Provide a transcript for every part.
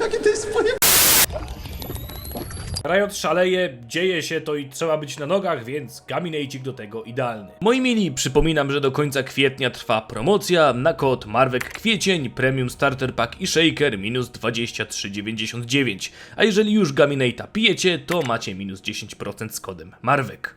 Jakie to jest poje... Riot szaleje, dzieje się to i trzeba być na nogach, więc Gaminejcik do tego idealny. Moi mili, przypominam, że do końca kwietnia trwa promocja na kod Marwek Kwiecień, Premium Starter Pack i Shaker minus 23,99. A jeżeli już Gaminata pijecie, to macie minus 10% z kodem Marwek.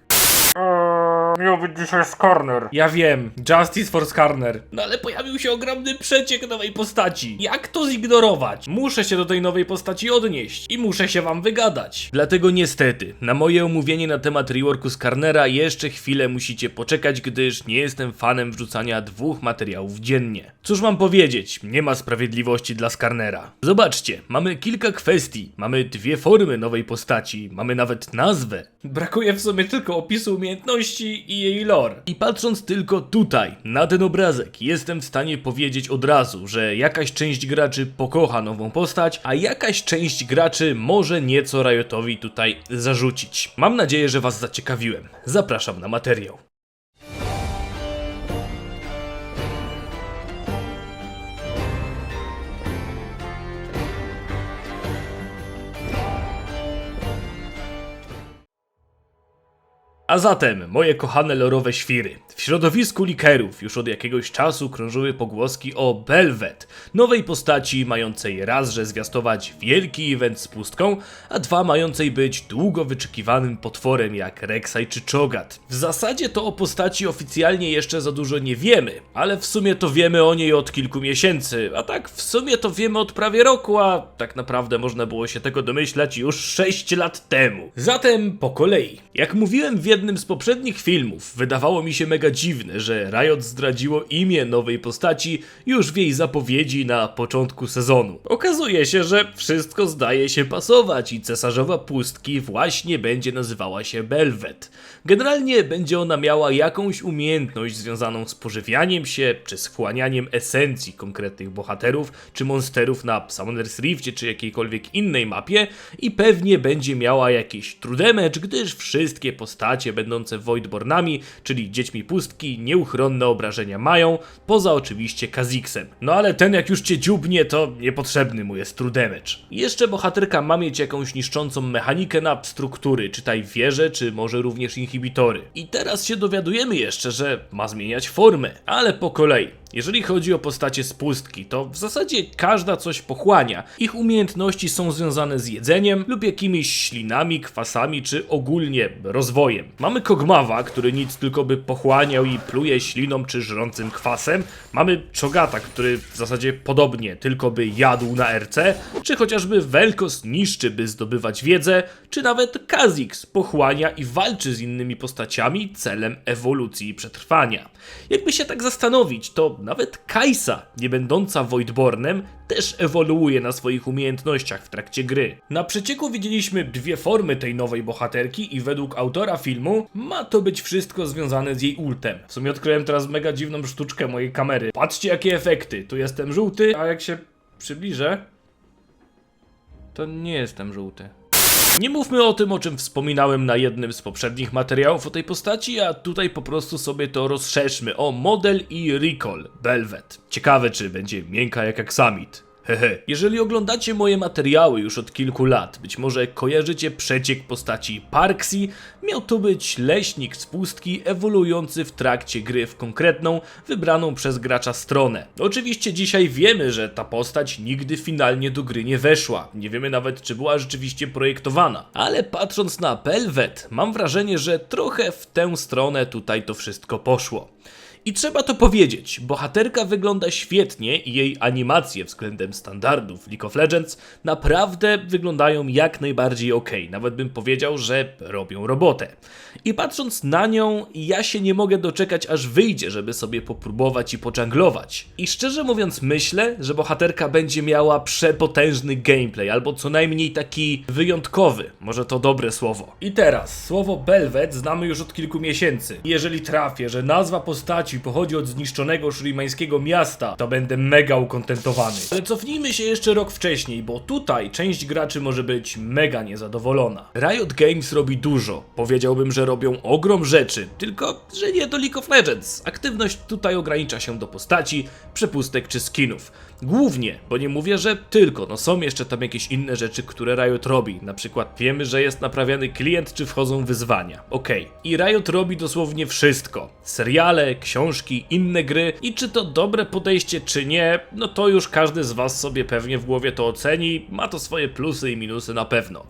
Miał być dzisiaj Skarner. Ja wiem, Justice for Skarner. No ale pojawił się ogromny przeciek nowej postaci. Jak to zignorować? Muszę się do tej nowej postaci odnieść i muszę się wam wygadać. Dlatego niestety, na moje omówienie na temat reworku Skarnera jeszcze chwilę musicie poczekać, gdyż nie jestem fanem wrzucania dwóch materiałów dziennie. Cóż mam powiedzieć, nie ma sprawiedliwości dla Skarnera. Zobaczcie, mamy kilka kwestii, mamy dwie formy nowej postaci, mamy nawet nazwę. Brakuje w sumie tylko opisu umiejętności i jej lore. I patrząc tylko tutaj, na ten obrazek, jestem w stanie powiedzieć od razu, że jakaś część graczy pokocha nową postać, a jakaś część graczy może nieco Riotowi tutaj zarzucić. Mam nadzieję, że was zaciekawiłem. Zapraszam na materiał. A zatem, moje kochane lorowe świry, w środowisku likerów już od jakiegoś czasu krążyły pogłoski o Belvet, nowej postaci mającej raz, że zwiastować wielki event z pustką, a dwa mającej być długo wyczekiwanym potworem jak Rek'Sai czy Cho'Gath. W zasadzie to o postaci oficjalnie jeszcze za dużo nie wiemy, ale w sumie to wiemy o niej od kilku miesięcy, a tak w sumie to wiemy od prawie roku, a tak naprawdę można było się tego domyślać już 6 lat temu. Zatem po kolei. Jak mówiłem w z poprzednich filmów, wydawało mi się mega dziwne, że Riot zdradziło imię nowej postaci już w jej zapowiedzi na początku sezonu. Okazuje się, że wszystko zdaje się pasować i cesarzowa pustki właśnie będzie nazywała się Belvet. Generalnie będzie ona miała jakąś umiejętność związaną z pożywianiem się, czy z wchłanianiem esencji konkretnych bohaterów, czy monsterów na Summoner's Riftie, czy jakiejkolwiek innej mapie i pewnie będzie miała jakiś true damage, gdyż wszystkie postacie będące Voidbornami, czyli dziećmi pustki, nieuchronne obrażenia mają, poza oczywiście Kha'Zixem. No ale ten jak już cię dziubnie, to niepotrzebny mu jest true damage. Jeszcze bohaterka ma mieć jakąś niszczącą mechanikę na struktury, czytaj wieże, czy może również inhibitory. I teraz się dowiadujemy jeszcze, że ma zmieniać formę, ale po kolei. Jeżeli chodzi o postacie z pustki, to w zasadzie każda coś pochłania. Ich umiejętności są związane z jedzeniem lub jakimiś ślinami, kwasami czy ogólnie rozwojem. Mamy Kogmawa, który nic tylko by pochłaniał i pluje śliną czy żrącym kwasem. Mamy Chogata, który w zasadzie podobnie tylko by jadł na RC, czy chociażby Velkos niszczy by zdobywać wiedzę, czy nawet Kha'Zix pochłania i walczy z innymi postaciami celem ewolucji i przetrwania. Jakby się tak zastanowić, to nawet Kaisa, nie będąca Voidbornem, też ewoluuje na swoich umiejętnościach w trakcie gry. Na przecieku widzieliśmy dwie formy tej nowej bohaterki i według autora filmu ma to być wszystko związane z jej ultem. W sumie odkryłem teraz mega dziwną sztuczkę mojej kamery. Patrzcie jakie efekty. Tu jestem żółty, a jak się przybliżę, to nie jestem żółty. Nie mówmy o tym, o czym wspominałem na jednym z poprzednich materiałów o tej postaci, a tutaj po prostu sobie to rozszerzmy o model i recall Belvet. Ciekawe, czy będzie miękka jak Aksamit. Jeżeli oglądacie moje materiały już od kilku lat, być może kojarzycie przeciek postaci Parksy, miał to być leśnik z pustki ewoluujący w trakcie gry w konkretną, wybraną przez gracza stronę. Oczywiście dzisiaj wiemy, że ta postać nigdy finalnie do gry nie weszła. Nie wiemy nawet, czy była rzeczywiście projektowana. Ale patrząc na Belvet, mam wrażenie, że trochę w tę stronę tutaj to wszystko poszło. I trzeba to powiedzieć, bohaterka wygląda świetnie i jej animacje względem standardów League of Legends naprawdę wyglądają jak najbardziej ok. Nawet bym powiedział, że robią robotę. I patrząc na nią, ja się nie mogę doczekać aż wyjdzie, żeby sobie popróbować i poczanglować. I szczerze mówiąc myślę, że bohaterka będzie miała przepotężny gameplay, albo co najmniej taki wyjątkowy. Może to dobre słowo. I teraz, słowo Belvet znamy już od kilku miesięcy. Jeżeli trafię, że nazwa postaci postaci pochodzi od zniszczonego szrimańskiego miasta, to będę mega ukontentowany. Ale cofnijmy się jeszcze rok wcześniej, bo tutaj część graczy może być mega niezadowolona. Riot Games robi dużo. Powiedziałbym, że robią ogrom rzeczy, tylko że nie do League of Legends. Aktywność tutaj ogranicza się do postaci, przepustek czy skinów. Głównie, bo nie mówię, że tylko, no są jeszcze tam jakieś inne rzeczy, które Riot robi. Na przykład wiemy, że jest naprawiany klient, czy wchodzą wyzwania. Okej. I Riot robi dosłownie wszystko. Seriale, książki, inne gry i czy to dobre podejście, czy nie, no to już każdy z was sobie pewnie w głowie to oceni, ma to swoje plusy i minusy na pewno.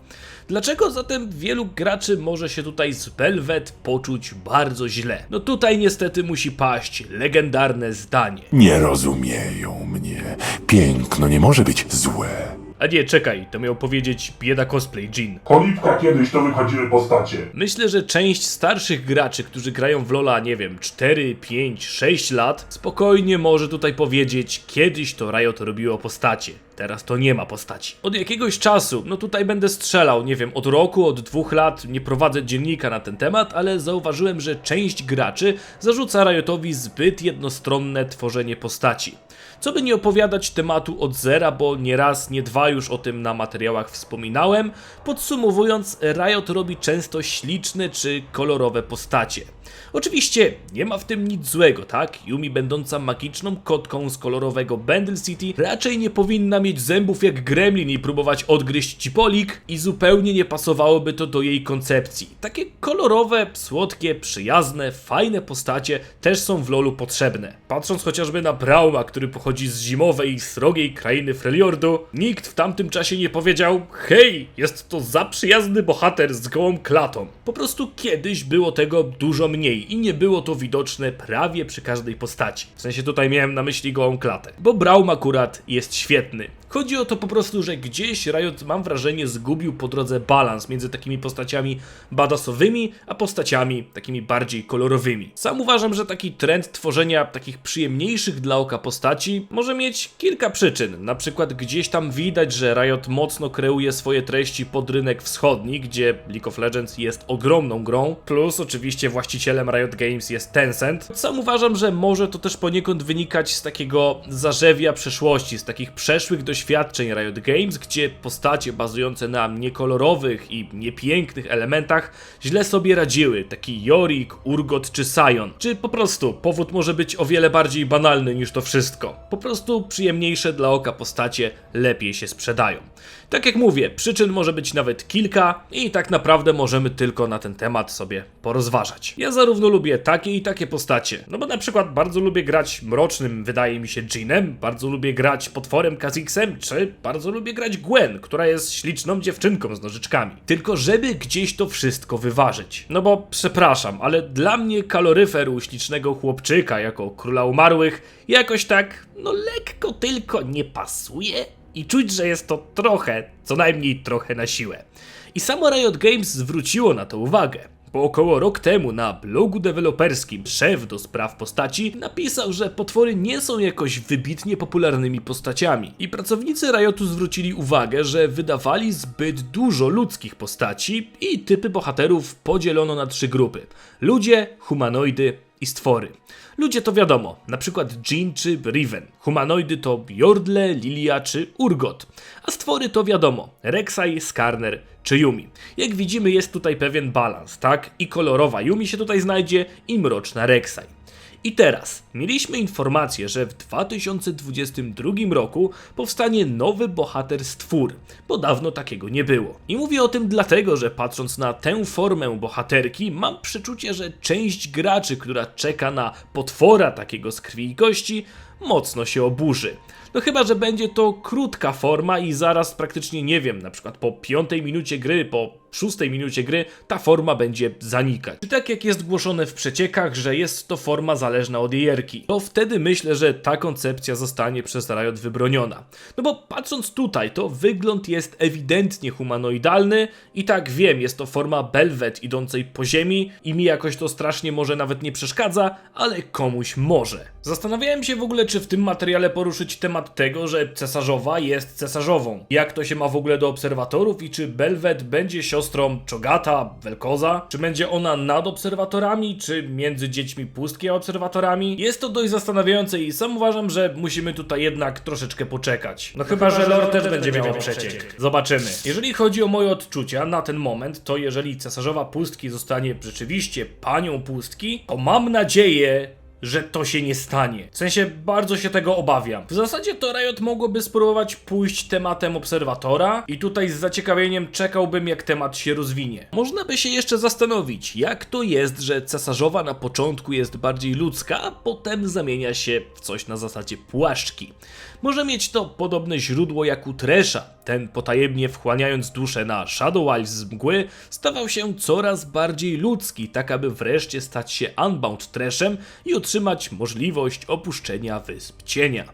Dlaczego zatem wielu graczy może się tutaj z Belvet poczuć bardzo źle? No tutaj niestety musi paść legendarne zdanie. Nie rozumieją mnie. Piękno nie może być złe. A nie, czekaj, to miał powiedzieć bieda cosplay Jean. Kolipka kiedyś to wychodziły postacie. Myślę, że część starszych graczy, którzy grają w LoLa, nie wiem, 4, 5, 6 lat, spokojnie może tutaj powiedzieć, kiedyś to Riot robiło postacie. Teraz to nie ma postaci. Od jakiegoś czasu, no tutaj będę strzelał, nie wiem, od roku, od dwóch lat, nie prowadzę dziennika na ten temat, ale zauważyłem, że część graczy zarzuca Riotowi zbyt jednostronne tworzenie postaci. Co by nie opowiadać tematu od zera, bo nie raz, nie dwa już o tym na materiałach wspominałem. Podsumowując, Riot robi często śliczne czy kolorowe postacie. Oczywiście nie ma w tym nic złego, tak? Yumi będąca magiczną kotką z kolorowego Bandle City raczej nie powinna mieć zębów jak gremlin i próbować odgryźć ci polik i zupełnie nie pasowałoby to do jej koncepcji. Takie kolorowe, słodkie, przyjazne, fajne postacie też są w LoLu potrzebne. Patrząc chociażby na Brauma, który pochodzi z zimowej i srogiej krainy Freljordu, nikt w tamtym czasie nie powiedział hej, jest to za przyjazny bohater z gołą klatą. Po prostu kiedyś było tego dużo mniej i nie było to widoczne prawie przy każdej postaci. W sensie tutaj miałem na myśli gołą klatę. Bo Braum akurat jest świetny. Chodzi o to po prostu, że gdzieś Riot, mam wrażenie, zgubił po drodze balans między takimi postaciami badassowymi, a postaciami takimi bardziej kolorowymi. Sam uważam, że taki trend tworzenia takich przyjemniejszych dla oka postaci może mieć kilka przyczyn. Na przykład gdzieś tam widać, że Riot mocno kreuje swoje treści pod rynek wschodni, gdzie League of Legends jest ogromną grą, plus oczywiście właścicielem Riot Games jest Tencent. Sam uważam, że może to też poniekąd wynikać z takiego zarzewia przeszłości, z takich przeszłych doświadczeń Riot Games, gdzie postacie bazujące na niekolorowych i niepięknych elementach źle sobie radziły, taki Yorick, Urgot czy Sion. Czy po prostu powód może być o wiele bardziej banalny niż to wszystko. Po prostu przyjemniejsze dla oka postacie lepiej się sprzedają. Tak jak mówię, przyczyn może być nawet kilka i tak naprawdę możemy tylko na ten temat sobie porozważać. Ja zarówno lubię takie i takie postacie, no bo na przykład bardzo lubię grać mrocznym, wydaje mi się, Jeanem, bardzo lubię grać potworem Czy bardzo lubię grać Gwen, która jest śliczną dziewczynką z nożyczkami. Tylko żeby gdzieś to wszystko wyważyć. No bo przepraszam, ale dla mnie kaloryfer ślicznego chłopczyka jako króla umarłych jakoś tak, no lekko tylko nie pasuje i czuć, że jest to trochę, co najmniej trochę na siłę. I samo Riot Games zwróciło na to uwagę. Bo około rok temu na blogu deweloperskim szef do spraw postaci napisał, że potwory nie są jakoś wybitnie popularnymi postaciami. I pracownicy Riotu zwrócili uwagę, że wydawali zbyt dużo ludzkich postaci i typy bohaterów podzielono na trzy grupy: ludzie, humanoidy i stwory. Ludzie to wiadomo, na przykład Jean czy Riven. Humanoidy to Jordle, Lilia czy Urgot. A stwory to wiadomo, Rek'Sai, Skarner czy Yumi. Jak widzimy jest tutaj pewien balans, tak? I kolorowa Yumi się tutaj znajdzie i mroczna Rek'Sai. I teraz, mieliśmy informację, że w 2022 roku powstanie nowy bohater stwór, bo dawno takiego nie było. I mówię o tym dlatego, że patrząc na tę formę bohaterki, mam przeczucie, że część graczy, która czeka na potwora takiego z krwi i kości, mocno się oburzy. No chyba, że będzie to krótka forma i zaraz praktycznie nie wiem, na przykład po piątej minucie gry, po szóstej minucie gry ta forma będzie zanikać. Czy tak jak jest głoszone w przeciekach, że jest to forma zależna od jerki, to wtedy myślę, że ta koncepcja zostanie przez Riot wybroniona. No bo patrząc tutaj, to wygląd jest ewidentnie humanoidalny i tak wiem, jest to forma Belvet idącej po ziemi i mi jakoś to strasznie może nawet nie przeszkadza, ale komuś może. Zastanawiałem się w ogóle, czy w tym materiale poruszyć temat tego, że cesarzowa jest cesarzową. Jak to się ma w ogóle do obserwatorów i czy Belwet będzie siostrą Czogata, Welkoza? Czy będzie ona nad obserwatorami, czy między dziećmi pustki a obserwatorami? Jest to dość zastanawiające i sam uważam, że musimy tutaj jednak troszeczkę poczekać. No chyba, że lore też będzie miał przeciek. Zobaczymy. Jeżeli chodzi o moje odczucia na ten moment, to jeżeli cesarzowa pustki zostanie rzeczywiście panią pustki, to mam nadzieję, że to się nie stanie. W sensie bardzo się tego obawiam. W zasadzie to Riot mogłoby spróbować pójść tematem obserwatora i tutaj z zaciekawieniem czekałbym jak temat się rozwinie. Można by się jeszcze zastanowić, jak to jest, że cesarzowa na początku jest bardziej ludzka, a potem zamienia się w coś na zasadzie płaszczki. Może mieć to podobne źródło jak u Tresha. Ten potajemnie wchłaniając duszę na Shadow Isles z mgły, stawał się coraz bardziej ludzki, tak aby wreszcie stać się Unbound Treshem i otrzymać możliwość opuszczenia Wysp Cienia.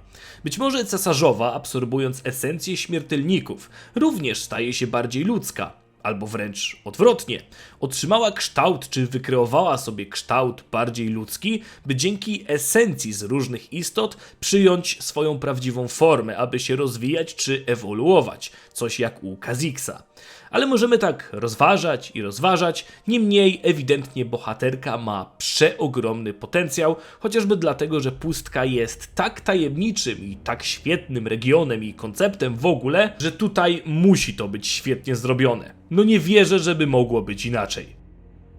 Być może cesarzowa, absorbując esencję śmiertelników, również staje się bardziej ludzka, albo wręcz odwrotnie. Otrzymała kształt, czy wykreowała sobie kształt bardziej ludzki, by dzięki esencji z różnych istot przyjąć swoją prawdziwą formę, aby się rozwijać czy ewoluować, coś jak u Kaziksa. Ale możemy tak rozważać i rozważać, niemniej ewidentnie bohaterka ma przeogromny potencjał, chociażby dlatego, że pustka jest tak tajemniczym i tak świetnym regionem i konceptem w ogóle, że tutaj musi to być świetnie zrobione. No nie wierzę, żeby mogło być inaczej.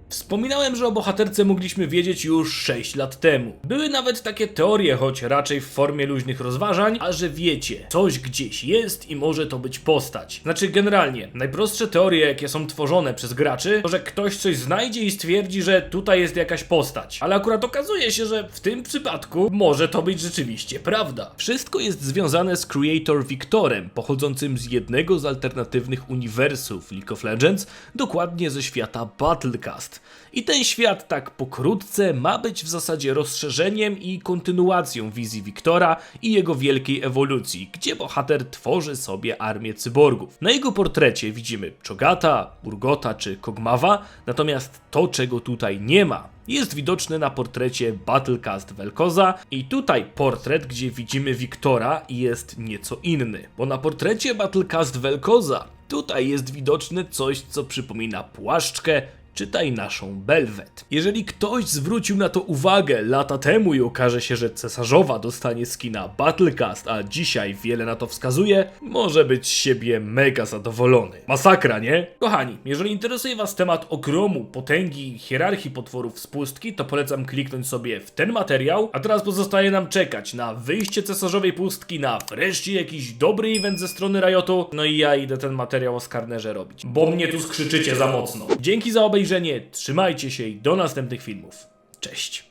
Wspominałem, że o bohaterce mogliśmy wiedzieć już 6 lat temu. Były nawet takie teorie, choć raczej w formie luźnych rozważań, a że wiecie, coś gdzieś jest i może to być postać. Znaczy, generalnie, najprostsze teorie, jakie są tworzone przez graczy, to że ktoś coś znajdzie i stwierdzi, że tutaj jest jakaś postać. Ale akurat okazuje się, że w tym przypadku może to być rzeczywiście prawda. Wszystko jest związane z Creator Victorem, pochodzącym z jednego z alternatywnych uniwersów League of Legends, dokładnie ze świata Battlecast. I ten świat tak pokrótce ma być w zasadzie rozszerzeniem i kontynuacją wizji Wiktora i jego wielkiej ewolucji, gdzie bohater tworzy sobie armię cyborgów. Na jego portrecie widzimy Czogata, Urgota czy Kogmawa, natomiast to czego tutaj nie ma jest widoczny na portrecie Battlecast Velkoza i tutaj portret, gdzie widzimy Wiktora jest nieco inny, bo na portrecie Battlecast Velkoza tutaj jest widoczne coś, co przypomina płaszczkę, czytaj naszą Belwet. Jeżeli ktoś zwrócił na to uwagę lata temu i okaże się, że cesarzowa dostanie skina Battlecast, a dzisiaj wiele na to wskazuje, może być z siebie mega zadowolony. Masakra, nie? Kochani, jeżeli interesuje was temat ogromu, potęgi hierarchii potworów z pustki, to polecam kliknąć sobie w ten materiał, a teraz pozostaje nam czekać na wyjście cesarzowej pustki, na wreszcie jakiś dobry event ze strony Riotu, no i ja idę ten materiał o Skarnerze robić, bo mnie tu skrzyczycie za mocno. Dzięki za obejrzenie, trzymajcie się i do następnych filmów. Cześć.